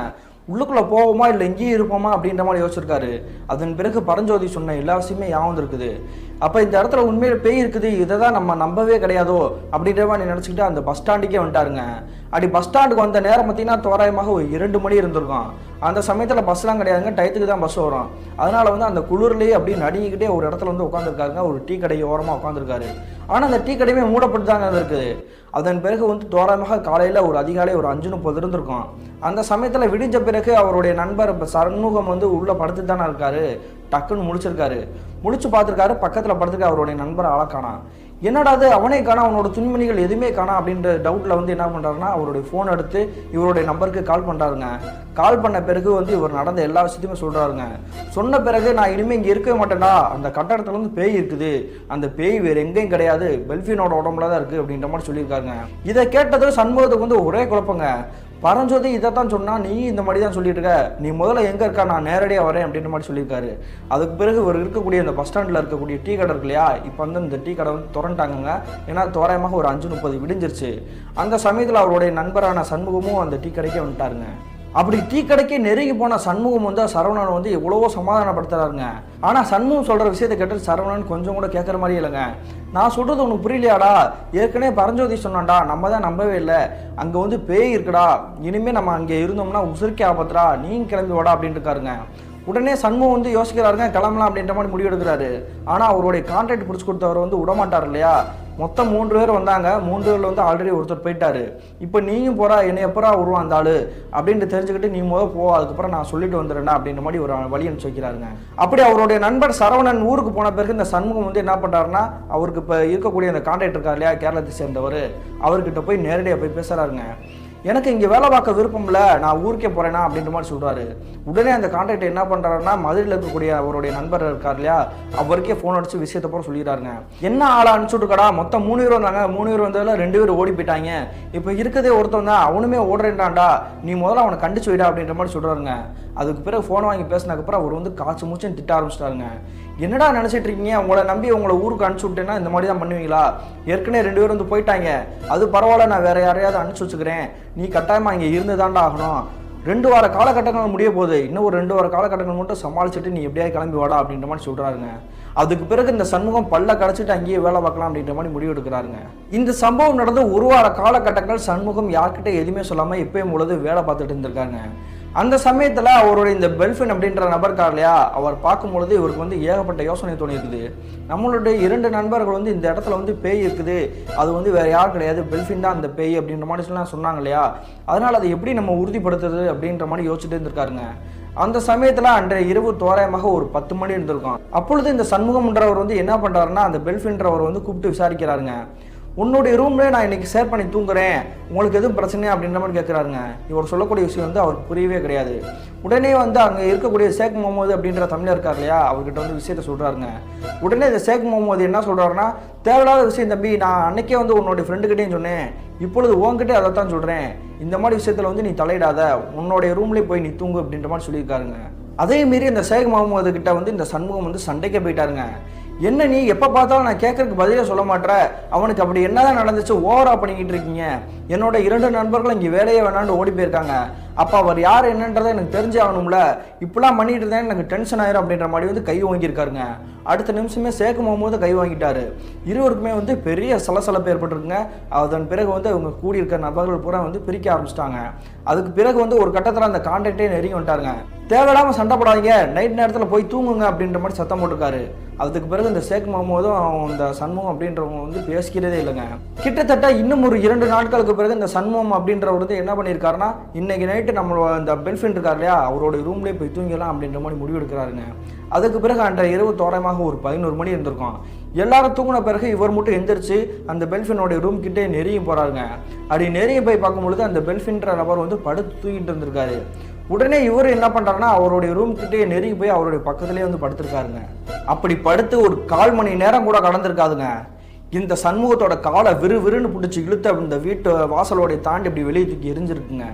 உள்ளுக்குள்ளே போவோமா இல்லை இங்கேயும் இருப்போமா அப்படின்ற மாதிரி யோசிச்சிருக்காரு. அதன் பிறகு பரஞ்சோதி சொன்ன எல்லா விஷயமே யாவும் இருக்குது அப்போ இந்த இடத்துல உண்மையில் பேய் இருக்குது இதை தான் நம்ம நம்பவே கிடையாதோ அப்படின்ற மாதிரி நினச்சிக்கிட்டு அந்த பஸ் ஸ்டாண்டுக்கே வந்துட்டாருங்க. அப்படி பஸ் ஸ்டாண்டுக்கு வந்த நேரம் பார்த்தீங்கன்னா தோராயமாக ஒரு இரண்டு மணி இருந்திருக்கும். அந்த சமயத்தில் பஸ்லாம் கிடையாதுங்க டயத்துக்கு தான் பஸ் வரும். அதனால் வந்து அந்த குளிர்லேயே அப்படியே நடுங்கிக்கிட்டே ஒரு இடத்துல வந்து உட்காந்துருக்காருங்க ஒரு டீ கடை ஓரமாக உட்காந்துருக்காரு ஆனால் அந்த டீ கடையுமே மூடப்பட்டு தாங்க இருக்குது அதன் பிறகு வந்து தோராயமாக காலையில் ஒரு அதிகாலை ஒரு அஞ்சு முப்பது இருந்திருக்கும். அந்த சமயத்தில் விடிஞ்ச பிறகு அவருடைய நண்பர் சண்முகம் வந்து உள்ளே படுத்து தானே இருக்காரு. டக்குன்னு முழிச்சிருக்காரு. முழிச்சு பார்த்துருக்காரு பக்கத்தில் படுத்துருக்க அவருடைய நண்பரை ஆளக்கானான் என்னடா அது அவனே காணா அவனோட துணிமணிகள் எதுவுமே காணா அப்படின்ற டவுட்டில் வந்து என்ன பண்ணுறாருன்னா அவருடைய ஃபோன் எடுத்து இவருடைய நம்பருக்கு கால் பண்ணுறாருங்க கால் பண்ண பிறகு வந்து இவர் நடந்த எல்லா விஷயத்தையுமே சொல்கிறாருங்க சொன்ன பிறகு நான் இனிமேல் இங்கே இருக்கவே மாட்டேன்டா. அந்த கட்டடத்தில் வந்து பேய் இருக்குது. அந்த பேய் வேறு எங்கேயும் கிடையாது. பெல்ஃபினோட உடம்புல தான் இருக்குது அப்படின்ற மாதிரி சொல்லியிருக்காருங்க. இதை கேட்டதும் சண்முகத்துக்கு வந்து ஒரே குழப்பங்க. பரஞ்சோதி இதை தான் சொன்னால் நீ இந்த மாதிரி தான் சொல்லிட்டு இருக்க நீ முதல்ல எங்கே இருக்கா? நான் நேரடியாக வரேன் அப்படின்ற மாதிரி சொல்லியிருக்காரு. அதுக்கு பிறகு இவர் இருக்கக்கூடிய இந்த பஸ் ஸ்டாண்டில் இருக்கக்கூடிய டீ கடை இருக்கு இல்லையா? இப்போ வந்து இந்த டீ கடை வந்து திறந்துட்டாங்கங்க. ஏன்னா தோராயமாக ஒரு அஞ்சு முப்பது விடிஞ்சிருச்சு. அந்த சமயத்தில் அவருடைய நண்பரான சண்முகமும் அந்த டீ கடைக்கே வந்துட்டாருங்க. அப்படி தீக்கடைக்கு நெருங்கி போன சண்முகம் வந்து சரவணன் வந்து எவ்வளவோ சமாதானப்படுத்துறாருங்க. ஆனால் சண்முகம் சொல்கிற விஷயத்தை கேட்டு சரவணன் கொஞ்சம் கூட கேட்குற மாதிரி இல்லைங்க. நான் சொல்கிறது உனக்கு புரியலையாடா? ஏற்கனவே பரஞ்சோதி சொன்னான்டா. நம்ம தான் நம்பவே இல்லை. அங்கே வந்து பேய் இருக்குடா. இனிமேல் நம்ம அங்கே இருந்தோம்னா உசுருக்கே ஆபத்துடா. நீங்க கிளம்பி வாடா அப்படின்ட்டு இருக்காருங்க. உடனே சண்முகம் வந்து யோசிக்கிறாருங்க கிளம்பலாம் அப்படின்ற மாதிரி முடிவு எடுக்கிறாரு ஆனால் அவருடைய கான்ட்ராக்ட் பிடிச்சி கொடுத்தவர் வந்து விடமாட்டார் இல்லையா? மொத்தம் மூன்று பேர் வந்தாங்க. மூன்று பேரில் வந்து ஆல்ரெடி ஒருத்தர் போயிட்டாரு. இப்போ நீயும் போறா என்னை எப்பரா வருவான் அந்த ஆளு? அப்படின்ட்டு தெரிஞ்சுக்கிட்டு நீ முதல் போ அதுக்கப்புறம் நான் சொல்லிட்டு வந்துடுறேன் அப்படின்ற மாதிரி ஒரு வழி அனுப்பிச்சு வைக்கிறாருங்க. அப்படி அவருடைய நண்பர் சரவணன் ஊருக்கு போன பிறகு இந்த சண்முகம் வந்து என்ன பண்றாருன்னா அவருக்கு இப்போ இருக்கக்கூடிய அந்த கான்ட்ராக்ட் இருக்கார் இல்லையா கேரளத்தை சேர்ந்தவர் அவர்கிட்ட போய் நேரடியாக போய் பேசுறாருங்க. எனக்கு இங்கே வேலை பார்க்க விருப்பம் இல்லை நான் ஊருக்கே போகிறேனா அப்படின்ற மாதிரி சொல்கிறாரு உடனே அந்த கான்ட்ராக்ட் என்ன பண்ணுறாருன்னா மதுரையில் இருக்கக்கூடிய அவருடைய நண்பர் இருக்கார் இல்லையா அவருக்கே ஃபோன் அடித்து விஷயத்த போல சொல்லிடுறாருங்க. என்ன ஆளை அனுப்பிச்சுட்டுக்கடா மொத்தம் மூணு பேர் வந்தாங்க. மூணு பேர் வந்ததில் ரெண்டு பேர் ஓடி போயிட்டாங்க. இப்போ இருக்கதே ஒருத்தன் தான். அவனுமே ஓடுறேன்டாண்டா நீ முதல்ல அவனை கண்டிச்சு விடா அப்படின்ற மாதிரி சொல்கிறாருங்க அதுக்கு பிறகு ஃபோன் வாங்கி பேசினதுக்கப்புறம் அவர் வந்து காய்ச்சி மூச்சு திட்ட ஆரம்பிச்சிட்டாருங்க. என்னடா நினச்சிட்டு இருக்கீங்க? உங்களை நம்பி உங்களை ஊருக்கு அனுப்பிச்சு விட்டேன்னா இந்த மாதிரி தான் பண்ணுவீங்களா? ஏற்கனவே ரெண்டு பேரும் வந்து போயிட்டாங்க. அது பரவாயில்ல நான் வேற யாரையாவது அனுப்பிச்சு வச்சுக்கிறேன். நீ கட்டாயமாக இங்கே இருந்து தாண்டா ஆகணும். ரெண்டு வார காலகட்டங்கள் முடிய போகுது. இன்னும் ஒரு ரெண்டு வார காலகட்டங்கள் மட்டும் சமாளிச்சுட்டு நீ எப்படியாவது கிளம்பி வாடா அப்படின்ற மாதிரி சொல்கிறாருங்க அதுக்கு பிறகு இந்த சண்முகம் பல்ல கடைச்சிட்டு அங்கேயே வேலை பார்க்கலாம் அப்படின்ற மாதிரி முடிவு எடுக்கிறாருங்க. இந்த சம்பவம் நடந்து ஒரு வார காலகட்டங்கள் சண்முகம் யார்கிட்ட எதுவுமே சொல்லாமல் எப்பயும் பொழுது வேலை பார்த்துட்டு இருந்திருக்காங்க. அந்த சமயத்தில் அவருடைய இந்த பெல்ஃபின் அப்படின்ற நபர் இருக்கார் இல்லையா? அவர் பார்க்கும் பொழுது இவருக்கு வந்து ஏகப்பட்ட யோசனை தோணி இருக்குது நம்மளுடைய இரண்டு நண்பர்கள் வந்து இந்த இடத்துல வந்து பேய் இருக்குது. அது வந்து வேறு யார் கிடையாது. பெல்ஃபின் தான் அந்த பேய் அப்படின்ற மாதிரி சொல்லலாம் சொன்னாங்க இல்லையா? அதனால் அதை எப்படி நம்ம உறுதிப்படுத்துறது அப்படின்ற மாதிரி யோசிச்சுட்டு இருந்திருக்காருங்க. அந்த சமயத்தில் அன்றைய இரவு தோராயமாக ஒரு பத்து மணி இருந்திருக்கும். அப்பொழுது இந்த சண்முகம்ன்றவர் வந்து என்ன பண்ணுறாருன்னா அந்த பெல்ஃபின்றவர் வந்து கூப்பிட்டு விசாரிக்கிறாருங்க. உன்னுடைய ரூம்லேயே நான் இன்னைக்கு ஷேர் பண்ணி தூங்குறேன். உங்களுக்கு எதுவும் பிரச்சனையா அப்படின்ற மாதிரி கேட்குறாருங்க இவர் சொல்லக்கூடிய விஷயம் வந்து அவருக்கு புரியவே கிடையாது. உடனே வந்து அங்கே இருக்கக்கூடிய ஷேக் முகமது அப்படின்ற தமிழர் இருக்கார் இல்லையா? அவர்கிட்ட வந்து விஷயத்த சொல்கிறாருங்க உடனே இந்த ஷேக் முகமது என்ன சொல்கிறாருன்னா தேவையில்லாத விஷயம் தம்பி நான் அன்னைக்கே வந்து உன்னோட ஃப்ரெண்டுக்கிட்டேயும் சொன்னேன். இப்பொழுது உன்கிட்டே அதை தான் சொல்கிறேன் இந்த மாதிரி விஷயத்தில் வந்து நீ தலையிடாத. உன்னுடைய ரூம்லேயே போய் நீ தூங்கு அப்படின்ற மாதிரி சொல்லியிருக்காருங்க. அதே மீறி இந்த ஷேக் முகமது கிட்ட வந்து இந்த சண்முகம் வந்து சண்டைக்கே போயிட்டாருங்க. என்ன நீ எப்போ பார்த்தாலும் நான் கேட்கறதுக்கு பதிலே சொல்ல மாட்டேற அவனுக்கு அப்படி என்னதான் நடந்துச்சு? ஓவரா பண்ணிக்கிட்டு இருக்கீங்க. என்னோட இரண்டு நண்பர்களும் இங்கே வேலையே வேணான்னு ஓடி போயிருக்காங்க. அப்போ அவர் யார் என்னன்றதை எனக்கு தெரிஞ்சே ஆகணும்ல. இப்படிலாம் பண்ணிட்டு இருந்தேன் எனக்கு டென்ஷன் ஆயிரும் அப்படின்ற மாதிரி வந்து கை வாங்கியிருக்காருங்க. அடுத்த நிமிஷமே சேர்க்க போகும்போது கை வாங்கிட்டாரு. இருவருக்குமே வந்து பெரிய சலசலப்பு ஏற்பட்டிருக்குங்க. அதன் பிறகு வந்து அவங்க கூடியிருக்க நபர்கள் பூரா வந்து பிரிக்க ஆரம்பிச்சிட்டாங்க. அதுக்கு பிறகு வந்து ஒரு கட்டத்தில் அந்த கான்டாக்டே நெருங்கி வந்துட்டாருங்க. தேவையில்லாமல் சண்டை போடாதீங்க. நைட் நேரத்தில் போய் தூங்குங்க அப்படின்ற மாதிரி சத்தம் போட்டிருக்காரு. அதுக்கு பிறகு இந்த சேக் முகமதும் இந்த சண்முகம் அப்படின்றவங்க வந்து பேசிக்கிறதே இல்லைங்க. கிட்டத்தட்ட இன்னும் ஒரு இரண்டு நாட்களுக்கு பிறகு இந்த சண்முகம் அப்படின்றவர் வந்து என்ன பண்ணியிருக்காருன்னா இன்னைக்கு நைட்டு நம்ம அந்த பெல்ஃபின் இருக்கார் இல்லையா அவரோட ரூம்லேயே போய் தூங்கிடலாம் அப்படின்ற மாதிரி முடிவு எடுக்கிறாருங்க அதுக்கு பிறகு அந்த இரவு தோராயமாக ஒரு பதினோரு மணி இருந்திருக்கும். எல்லாரும் தூங்கின பிறகு இவர் மட்டும் எந்திரிச்சு அந்த பெல்ஃபினோடைய ரூம் கிட்டே நெறியும் போறாருங்க. அப்படி நெறிய போய் பார்க்கும்பொழுது அந்த பெல்ஃபின்ற நபர் வந்து படுத்து தூங்கிட்டு இருந்திருக்காரு. உடனே இவர் என்ன பண்றாருன்னா அவருடைய ரூம் கிட்டே நெருங்கி போய் அவருடைய பக்கத்துலேயே வந்து படுத்திருக்காருங்க. அப்படி படுத்து ஒரு கால் மணி நேரம் கூட கடந்திருக்காதுங்க. இந்த சண்முகத்தோட காலை விறுவிறுன்னு பிடிச்சி இழுத்து இந்த வீட்டு வாசலோடைய தாண்டி இப்படி வெளியே தூக்கி எரிஞ்சிருக்குங்க.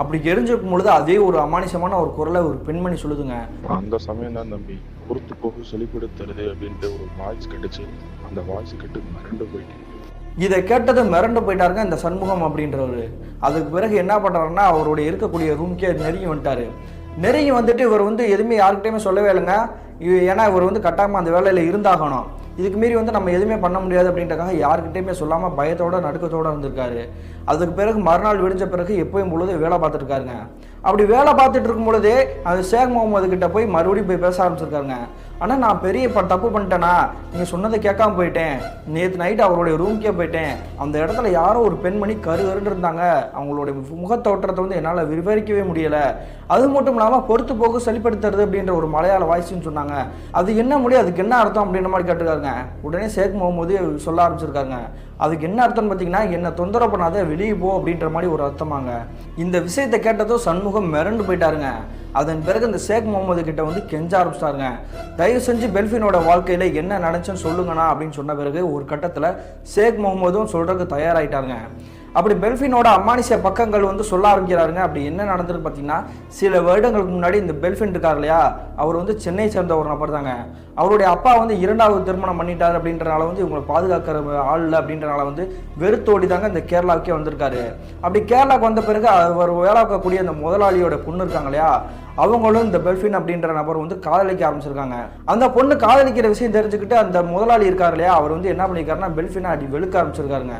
அப்படி எரிஞ்சிருக்கும் பொழுது அதே ஒரு அமானுஷமான ஒரு குரலை ஒரு பெண்மணி சொல்லுதுங்க. அந்த சமயம் தான் தம்பி பொறுத்து போக சொல்லிப்படுத்துறது அப்படின்ட்டு ஒரு வாய்ஸ் கட்டுச்சு. அந்த வாய்ஸ் கட்டு மிரண்டு போயிட்டு இதை கேட்டது மிரண்டு போயிட்டாருங்க இந்த சண்முகம் அப்படின்றவர். அதுக்கு பிறகு என்ன பண்ணுறாருன்னா அவருடைய இருக்கக்கூடிய ரூம்க்கே நெருங்கி வந்துட்டாரு. நெருங்கி வந்துட்டு இவர் வந்து எதுவுமே யாருக்கிட்டையுமே சொல்லவே இல்லைங்க. ஏன்னா இவர் வந்து கட்டாயமாக அந்த வேலையில் இருந்தாகணும். இதுக்கு மீறி வந்து நம்ம எதுவுமே பண்ண முடியாது அப்படின்றக்காக யாருக்கிட்டையுமே சொல்லாமல் பயத்தோட நடுக்கத்தோட இருந்திருக்காரு. அதுக்கு பிறகு மறுநாள் விடிஞ்ச பிறகு எப்பயும் பொழுது வேலை பார்த்துருக்காருங்க அப்படி வேலை பார்த்துட்டு இருக்கும் பொழுதே அது ஷேக் முகமது கிட்ட போய் மறுபடியும் போய் பேச ஆரம்பிச்சிருக்காருங்க. ஆனால் நான் பெரிய இப்போ தப்பு பண்ணிட்டேனா? நீங்கள் சொன்னதை கேட்காம போயிட்டேன். நேற்று நைட் அவருடைய ரூம்க்கே போயிட்டேன். அந்த இடத்துல யாரோ ஒரு பெண்மணி கரு கருன்னு இருந்தாங்க. அவங்களுடைய முகத்தோற்றத்தை வந்து என்னால் விவரிக்கவே முடியலை. அது மட்டும் இல்லாமல் பொறுத்து போக்கு செழிப்படுத்துறது அப்படின்ற ஒரு மலையாள வாய்ஸ்னு சொன்னாங்க. அது என்ன முடியும் அதுக்கு என்ன அர்த்தம் அப்படின்ற மாதிரி கேட்டிருக்காருங்க. உடனே ஷேக் முகமது சொல்ல ஆரம்பிச்சிருக்காங்க அதுக்கு என்ன அர்த்தம்னு பார்த்தீங்கன்னா என்னை தொந்தரவு பண்ணாத வெளியே போ அப்படின்ற மாதிரி ஒரு அர்த்தமாங்க. இந்த விஷயத்தை கேட்டதும் சண்முகம் மிரண்டு போயிட்டாருங்க. அதன் பிறகு இந்த ஷேக் முகமது கிட்ட வந்து கெஞ்ச ஆரம்பிச்சிட்டாருங்க. தயவு செஞ்சு பெல்ஃபினோட வாழ்க்கையில என்ன நடந்துச்சுன்னு சொல்லுங்கண்ணா அப்படின்னு சொன்ன பிறகு ஒரு கட்டத்தில் ஷேக் முகமதும் சொல்றதுக்கு தயாராகிட்டாருங்க அப்படி பெல்ஃபினோட அமானுஷ்ய பக்கங்கள் வந்து சொல்ல ஆரம்பிக்கிறாருங்க. அப்படி என்ன நடந்ததுன்னு பார்த்தீங்கன்னா சில வருடங்களுக்கு முன்னாடி இந்த பெல்ஃபின் இருக்கார் இல்லையா அவர் வந்து சென்னை சேர்ந்த ஒரு நபர் தாங்க அவருடைய அப்பா வந்து இரண்டாவது திருமணம் பண்ணிட்டார் அப்படின்றனால வந்து இவங்களை பாதுகாக்கிற ஆள் இல்லை அப்படின்றனால வந்து வெறுத்தோடி தாங்க இந்த கேரளாவுக்கே வந்திருக்காரு. அப்படி கேரளாவுக்கு வந்த பிறகு அவர் வேலை பார்க்கக்கூடிய அந்த முதலாளியோட பொண்ணு இருக்காங்க இல்லையா அவங்களும் இந்த பெல்ஃபின் அப்படின்ற நபர் வந்து காதலிக்க ஆரம்பிச்சிருக்காங்க. அந்த பொண்ணு காதலிக்கிற விஷயம் தெரிஞ்சுக்கிட்டு அந்த முதலாளி இருக்கார் இல்லையா அவர் வந்து என்ன பண்ணியிருக்காருன்னா பெல்ஃபினை அடி வெளுக்க ஆரம்பிச்சிருக்காருங்க.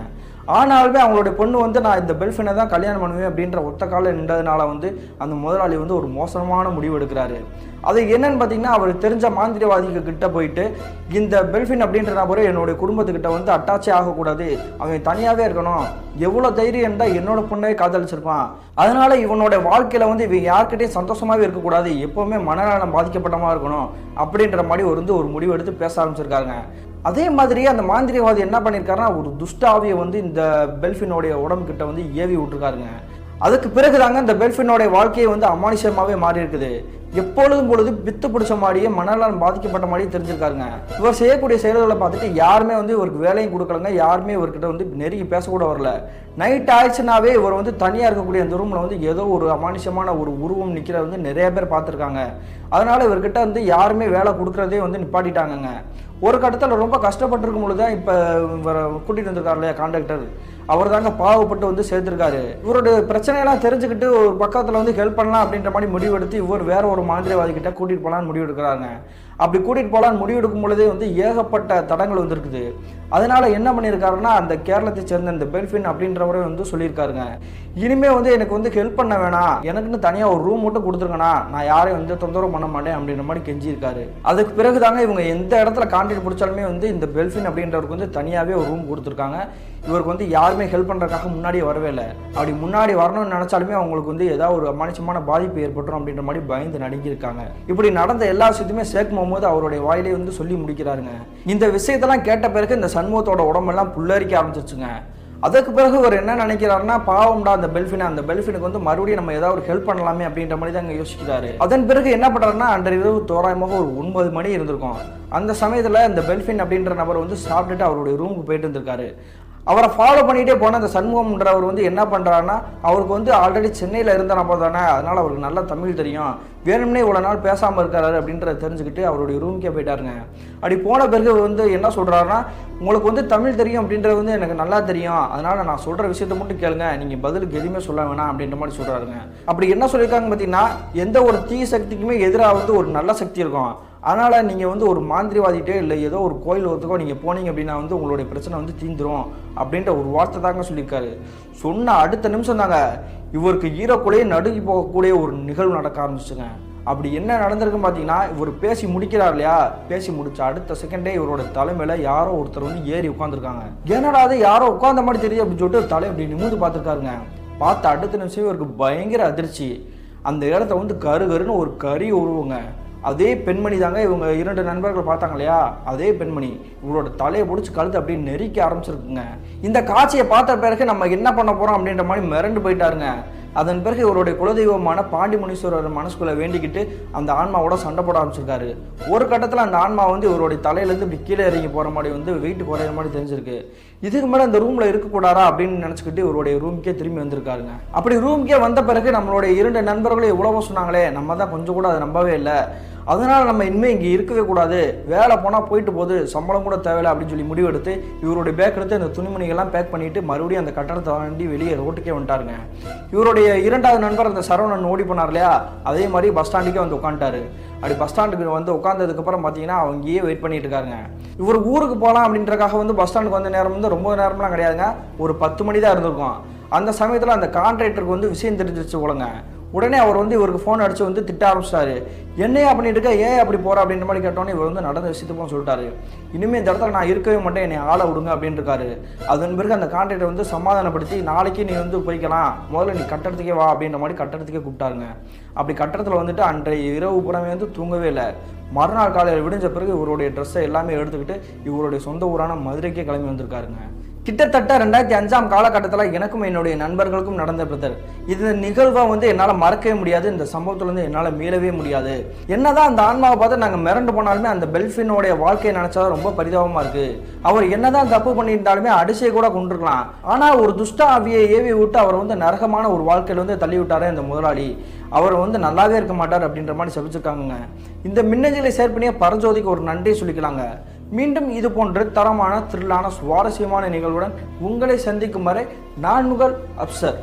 ஆனாலுமே அவங்களுடைய பொண்ணு வந்து நான் இந்த பெல்ஃபினை தான் கல்யாணம் பண்ணுவேன் அப்படின்ற ஒத்த காலம் நின்றதுனால வந்து அந்த முதலாளி வந்து ஒரு மோசமான முடிவு எடுக்கிறாரு. அது என்னன்னு பார்த்தீங்கன்னா அவர் தெரிஞ்ச மாந்திரியவாதிக்கு கிட்ட போயிட்டு இந்த பெல்ஃபின் அப்படின்ற நபரை என்னுடைய குடும்பத்துக்கிட்ட வந்து அட்டாச்சே ஆகக்கூடாது. அவன் தனியாகவே இருக்கணும். எவ்வளோ தைரியம் இருந்தால் என்னோட பொண்ணே காதலிச்சிருப்பான். அதனால இவனோட வாழ்க்கையில் வந்து இவன் யார்கிட்டையும் சந்தோஷமாகவே இருக்கக்கூடாது. எப்போவுமே மனநலம் பாதிக்கப்பட்டமாக இருக்கணும். அப்படின்ற மாதிரி ஒரு வந்து ஒரு முடிவு எடுத்து பேச ஆரம்பிச்சிருக்காங்க. அதே மாதிரி அந்த மாந்திரியவாதி என்ன பண்ணியிருக்காருன்னா ஒரு துஷ்டாவியை வந்து இந்த பெல்ஃபினோடைய உடம்புக்கிட்ட வந்து ஏவி விட்டுருக்காருங்க. அதுக்கு பிறகு தாங்க இந்த பெல்ஃபினோடைய வாழ்க்கையை வந்து அமானுஷமாகவே மாறி இருக்குது எப்பொழுதும் பொழுது பித்து பிடிச்ச மாதிரியே மனநலம் பாதிக்கப்பட்ட மாதிரியே தெரிஞ்சிருக்காருங்க. இவர் செய்யக்கூடிய செயல்களை பார்த்துட்டு யாருமே வந்து இவருக்கு வேலையும் கொடுக்கலங்க யாருமே இவர்கிட்ட வந்து நெருங்கி பேசக்கூட வரல. நைட் ஆயிடுச்சுனாவே இவர் வந்து தனியாக இருக்கக்கூடிய அந்த ரூமில் வந்து ஏதோ ஒரு அமானுஷமான ஒரு உருவம் நிற்கிற வந்து நிறைய பேர் பார்த்துருக்காங்க. அதனால இவர்கிட்ட வந்து யாருமே வேலை கொடுக்குறதே வந்து நிப்பாட்டிட்டாங்கங்க. ஒரு கட்டத்தில் ரொம்ப கஷ்டப்பட்டிருக்கும் பொழுது தான் இப்போ இவரை கூட்டிகிட்டு வந்திருக்காரு இல்லையா காண்டக்டர் அவர் தாங்க பாவப்பட்டு வந்து சேர்த்துருக்காரு. இவரோட பிரச்சனையெல்லாம் தெரிஞ்சுக்கிட்டு ஒரு பக்கத்தில் வந்து ஹெல்ப் பண்ணலாம் அப்படின்ற மாதிரி முடிவெடுத்து இவர் வேற ஒரு மாந்திரிவாதி கிட்ட கூட்டிகிட்டு போகலான்னு முடிவு எடுக்கிறாங்க அப்படி கூட்டிகிட்டு போகலான்னு முடிவு எடுக்கும் பொழுதே வந்து ஏகப்பட்ட தடங்கள் வந்திருக்குது. அதனால என்ன பண்ணியிருக்காருன்னா அந்த கேரளத்தை சேர்ந்த இந்த பெல்ஃபின் அப்படின்றவரே வந்து சொல்லியிருக்காருங்க. இனிமே வந்து எனக்கு வந்து ஹெல்ப் பண்ண வேணாம். எனக்குன்னு தனியாக ஒரு ரூம் மட்டும் கொடுத்துருங்கண்ணா. நான் யாரையும் வந்து தொந்தரவு பண்ண மாட்டேன் அப்படின்ற மாதிரி கெஞ்சியிருக்காரு. அதுக்கு பிறகு தாங்க இவங்க எந்த இடத்துல கான்ட்ராக்ட் பிடிச்சாலுமே வந்து இந்த பெல்ஃபின் அப்படின்றவருக்கு வந்து தனியாகவே ஒரு ரூம் கொடுத்துருக்காங்க. இவருக்கு வந்து யாருமே ஹெல்ப் பண்ணுறதுக்காக முன்னாடியே வரவே இல்லை. அப்படி முன்னாடி வரணும்னு நினச்சாலுமே அவங்களுக்கு வந்து ஏதாவது ஒரு அமானுஷமான பாதிப்பு ஏற்பட்டுரும் அப்படின்ற மாதிரி பயந்து நடுங்கியிருக்காங்க. இப்படி நடந்த எல்லா விஷயத்தையுமே ஷேக் முகமது அவருடைய வாயிலே வந்து சொல்லி முடிக்கிறாருங்க. இந்த விஷயத்தெல்லாம் கேட்ட பிறகு இந்த சண்முகத்தோட உடம்பெல்லாம் புல்லரிக்க ஆரம்பிச்சிருச்சுங்க. அதுக்கு பிறகு அவர் என்ன நினைக்கிறாருன்னா பாவம்டா அந்த பெல்ஃபின் அந்த பெல்ஃபினுக்கு வந்து மறுபடியும் நம்ம ஏதாவது ஒரு ஹெல்ப் பண்ணலாமே அப்படின்ற மாதிரி தான் யோசிக்கிறாரு. அதன் பிறகு என்ன பண்ணுறாருன்னா அன்றைய இரவு தோராயமாக ஒரு ஒன்பது மணி இருந்திருக்கும். அந்த சமயத்தில் இந்த பெல்ஃபின் அப்படின்ற நபர் வந்து சாப்பிட்டுட்டு அவருடைய ரூமுக்கு போயிட்டு இருந்திருக்காரு அவரை ஃபாலோ பண்ணிகிட்டே போன அந்த சண்முகம்ன்றவர் வந்து என்ன பண்ணுறாருன்னா அவருக்கு வந்து ஆல்ரெடி சென்னையில் இருந்த நபர் தானே அதனால் அவருக்கு நல்லா தமிழ் தெரியும். வேணும்னே இவ்வளோ நாள் பேசாமல் இருக்காரு அப்படின்றத தெரிஞ்சுக்கிட்டு அவருடைய ரூம்க்கே போயிட்டாருங்க. அப்படி போன பிறகு வந்து என்ன சொல்கிறாருன்னா உங்களுக்கு வந்து தமிழ் தெரியும் அப்படின்றது வந்து எனக்கு நல்லா தெரியும். அதனால் நான் சொல்கிற விஷயத்த மட்டும் கேளுங்க. நீங்கள் பதிலுக்கு எதுவுமே சொல்ல வேணாம் அப்படின்ற மாதிரி சொல்கிறாருங்க அப்படி என்ன சொல்லியிருக்காங்க பார்த்தீங்கன்னா எந்த ஒரு தீ சக்திக்குமே எதிராக வந்து ஒரு நல்ல சக்தி இருக்கும். அதனால் நீங்கள் வந்து ஒரு மாந்திரிவாதிகிட்டே இல்லை ஏதோ ஒரு கோயில் ஒருத்துக்கோ நீங்கள் போனீங்க அப்படின்னா வந்து உங்களுடைய பிரச்சனை வந்து தீந்துரும் அப்படின்ற ஒரு வார்த்தை தாங்க சொல்லியிருக்காரு. சொன்ன அடுத்த நிமிஷம் தாங்க இவருக்கு ஈரக்குலையே நடுங்கி போகக்கூடிய ஒரு நிகழ்வு நடக்க ஆரம்பிச்சுங்க. அப்படி என்ன நடந்திருக்குன்னு பார்த்தீங்கன்னா இவர் பேசி முடிக்கிறார் இல்லையா? பேசி முடிச்ச அடுத்த செகண்டே இவரோட தலைமையில யாரோ ஒருத்தர் வந்து ஏறி உட்காந்துருக்காங்க என்னடா அது யாரோ உட்காந்த மாதிரி தெரியுது அப்படின்னு சொல்லிட்டு தலை அப்படி நிமிர்ந்து பார்த்துருக்காருங்க. பார்த்த அடுத்த நிமிஷம் இவருக்கு பயங்கர அதிர்ச்சி. அந்த இடத்த வந்து கரு கருன்னு ஒரு கறி உருவங்க. அதே பெண்மணி தாங்க இவங்க இரண்டு நண்பர்கள் பார்த்தாங்க இல்லையா? அதே பெண்மணி. இவரோட தலையை பிடிச்சி கழுத்து அப்படியே நெரிக்க ஆரம்பிச்சிருக்குங்க. இந்த காட்சியை பார்த்த பிறகு நம்ம என்ன பண்ண போறோம் அப்படின்ற மாதிரி மிரண்டு போயிட்டாருங்க. அதன் பிறகு இவருடைய குலதெய்வமான பாண்டி முனீஸ்வரர் மனசுக்குள்ள வேண்டிக்கிட்டு அந்த ஆன்மாவோட சண்டை போட ஆரம்பிச்சிருக்காரு. ஒரு கட்டத்தில் அந்த ஆன்மா வந்து இவருடைய தலையிலேருந்து இப்படி கீழே இறங்கி போகிற மாதிரி வந்து வெயிட் குறையிற மாதிரி தெரிஞ்சிருக்கு. இதுக்கு மேலே இந்த ரூமில் இருக்கக்கூடாதா அப்படின்னு நினச்சிக்கிட்டு இவருடைய ரூமுக்கே திரும்பி வந்திருக்காருங்க. அப்படி ரூமுக்கே வந்த பிறகு நம்மளுடைய இரண்டு நண்பர்களும் எவ்வளவோ சொன்னாங்களே நம்ம தான் கொஞ்சம் கூட அதை நம்பவே இல்லை. அதனால் நம்ம இனிமேல் இங்கே இருக்கவே கூடாது. வேலை போனால் போயிட்டு போகுது சம்பளம் கூட தேவையில்லை அப்படின்னு சொல்லி முடிவெடுத்து இவருடைய பேக் எடுத்து அந்த துணிமணிகள்லாம் பேக் பண்ணிட்டு மறுபடியும் அந்த கட்டடத்தை தாண்டி வெளியே ரோட்டுக்கே வந்துட்டாருங்க. இவருடைய இரண்டாவது நண்பர் அந்த சரவணன் ஓடி போனார் இல்லையா? அதே மாதிரி பஸ் ஸ்டாண்டுக்கே வந்து உட்காந்துட்டாரு. அப்படி பஸ் ஸ்டாண்டுக்கு வந்து உட்காந்ததுக்கப்புறம் பார்த்தீங்கன்னா அவங்கயே வெயிட் பண்ணிட்டு இருக்காருங்க. இவர் ஊருக்கு போகலாம் அப்படின்றக்காக வந்து பஸ் ஸ்டாண்டுக்கு வந்த நேரம் வந்து ரொம்ப நேரம்லாம் கிடையாதுங்க. ஒரு பத்து மணி தான் இருந்திருக்கும். அந்த சமயத்தில் அந்த கான்ட்ராக்டருக்கு வந்து விஷயம் தெரிஞ்சிருச்சு போலங்க. உடனே அவர் வந்து இவருக்கு ஃபோன் அடிச்சு வந்து திட்ட ஆரம்பிச்சிட்டாரு. என்னையா பண்ணிட்டு இருக்க? ஏன் அப்படி போற? அப்படின்ற மாதிரி கேட்டோன்னே இவர் வந்து நடந்த விஷயத்துக்கும் சொல்லிட்டாரு. இனிமே இந்த இடத்துல நான் இருக்கவே மாட்டேன். என்னை ஆளை விடுங்க அப்படின்னு இருக்காரு அதன் பிறகு அந்த கான்ட்ராக்டர் வந்து சமாதானப்படுத்தி நாளைக்கு நீ வந்து போய்க்கலாம். முதல்ல நீ கட்டடத்துக்கே வா அப்படின்ற மாதிரி கட்டடத்துக்கே கூப்பிட்டாருங்க. அப்படி கட்டடத்தில் வந்துட்டு அன்றைய இரவு புறமே வந்து தூங்கவே இல்லை. மறுநாள் காலையில் விடிஞ்ச பிறகு இவருடைய ட்ரெஸ்ஸை எல்லாமே எடுத்துக்கிட்டு இவருடைய சொந்த ஊரான மதுரைக்கே கிளம்பி வந்திருக்காருங்க. கிட்டத்தட்ட ரெண்டாயிரத்தி அஞ்சாம் காலகட்டத்தில் எனக்கும் என்னுடைய நண்பர்களுக்கும் நடந்த பிரதர். இந்த நிகழ்வை வந்து என்னால் மறக்கவே முடியாது. இந்த சம்பவத்துலேருந்து என்னால் மீளவே முடியாது. என்னதான் அந்த ஆன்மாவை பார்த்து நாங்கள் மிரண்டு போனாலுமே அந்த பெல்ஃபினோடைய வாழ்க்கையை நினச்சா ரொம்ப பரிதாபமாக இருக்குது அவர் என்னதான் தப்பு பண்ணியிருந்தாலுமே அடிசையை கூட கொண்டிருக்கலாம் ஆனால் ஒரு துஷ்ட ஆவியை ஏவி விட்டு அவர் வந்து நரகமான ஒரு வாழ்க்கையில் வந்து தள்ளி விட்டாரே இந்த முதலாளி. அவர் வந்து நல்லாவே இருக்க மாட்டார் அப்படின்ற மாதிரி செபிச்சிருக்காங்க இந்த மின்னஞ்சலை சேர்ப்பினிய பரஞ்சோதிக்கு ஒரு நன்றி சொல்லிக்கலாங்க. மீண்டும் இது போன்ற தரமான த்ரில்லான சுவாரஸ்யமான நிகழ்வுடன் உங்களை சந்திக்கும் வரை நான் அப்சர்.